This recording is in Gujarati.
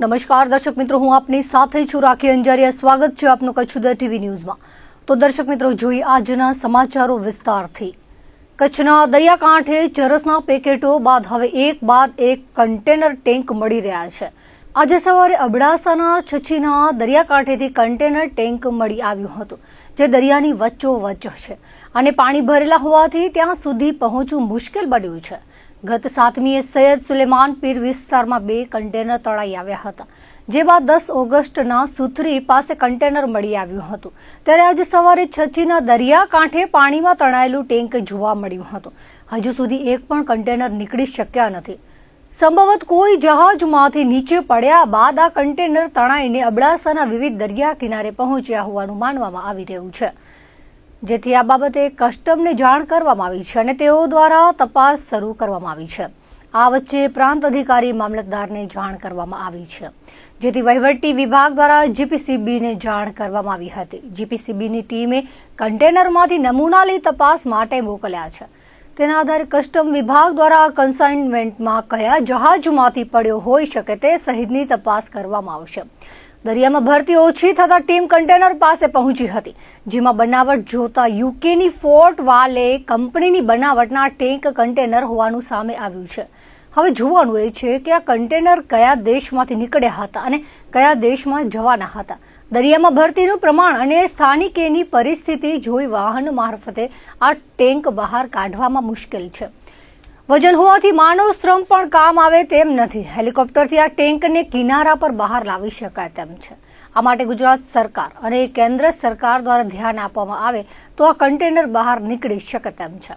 નમસ્કાર, દર્શક મિત્રો, હું આપની સાથે છું રાખી અંજારિયા. સ્વાગત છે આપનું કચ્છ ઉદય ટીવી ન્યૂઝમાં. તો દર્શક મિત્રો, જોઈએ આજના સમાચારો વિસ્તારથી. કચ્છના દરિયાકાંઠે ચરસના પેકેટો બાદ હવે એક બાદ એક કન્ટેનર ટેન્ક મળી રહ્યા છે. આજે સવારે અબડાસાના છછીના દરિયાકાંઠેથી કન્ટેનર ટેન્ક મળી આવ્યું હતું, જે દરિયાની વચ્ચોવચ્ચ છે. અને પાણી ભરેલા હોવાથી ત્યાં સુધી પહોંચવું મુશ્કેલ બન્યું છે. ગત સાતમીએ સૈયદ સુલેમાન પીર વિસ્તારમાં બે કન્ટેનર તળાઈ આવ્યા હતા, જે બાદ દસ ઓગસ્ટના સુથરી પાસે કન્ટેનર મળી આવ્યું હતું. ત્યારે આજે સવારે છચ્છીના દરિયાકાંઠે પાણીમાં તણાયેલું ટેન્ક જોવા મળ્યું હતું. હજુ સુધી એક પણ કન્ટેનર નીકળી શક્યા નથી. સંભવત કોઈ જહાજમાંથી નીચે પડ્યા બાદ આ કન્ટેનર તણાઈને અબડાસાના વિવિધ દરિયા કિનારે પહોંચ્યા હોવાનું માનવામાં આવી રહ્યું છે. જેથી આ બાબતે કસ્ટમને જાણ કરવામાં આવી છે અને તેઓ દ્વારા તપાસ શરૂ કરવામાં આવી છે. આ વચ્ચે પ્રાંત અધિકારી મામલતદારને જાણ કરવામાં આવી છે. જેથી વહીવટી વિભાગ દ્વારા જીપીસીબીને જાણ કરવામાં આવી હતી. જીપીસીબીની ટીમે કન્ટેનરમાંથી નમૂના લઈ તપાસ માટે મોકલ્યા છે. તેના આધારે કસ્ટમ વિભાગ દ્વારા કન્સાઇનમેન્ટમાં કયા જહાજમાંથી પડ્યો હોઈ શકે તે સહિતની તપાસ કરવામાં આવશે. દરિયામાં ભરતી ઓછી થતા ટીમ કન્ટેનર પાસે પહોંચી હતી, જેમાં બનાવટ જોતા યુકેની ફોર્ટ વાલે કંપનીની બનાવટના ટેન્ક કન્ટેનર હોવાનું સામે આવ્યું છે. હવે જોવાનું એ છે કે આ કન્ટેનર કયા દેશમાંથી નીકળ્યા હતા અને કયા દેશમાં જવાના હતા. દરિયામાં ભરતીનું પ્રમાણ અને સ્થાનિકેની પરિસ્થિતિ જોઈ વાહન મારફતે આ ટેન્ક બહાર કાઢવામાં મુશ્કેલ છે. વજન હોવાથી માનવ શ્રમ પણ કામ આવે તેમ નથી. હેલિકોપ્ટરથી આ ટેન્કને કિનારા પર બહાર લાવી શકાય તેમ છે. આ માટે ગુજરાત સરકાર અને કેન્દ્ર સરકાર દ્વારા ધ્યાન આપવામાં આવે તો આ કન્ટેનર બહાર નીકળી શકે તેમ છે.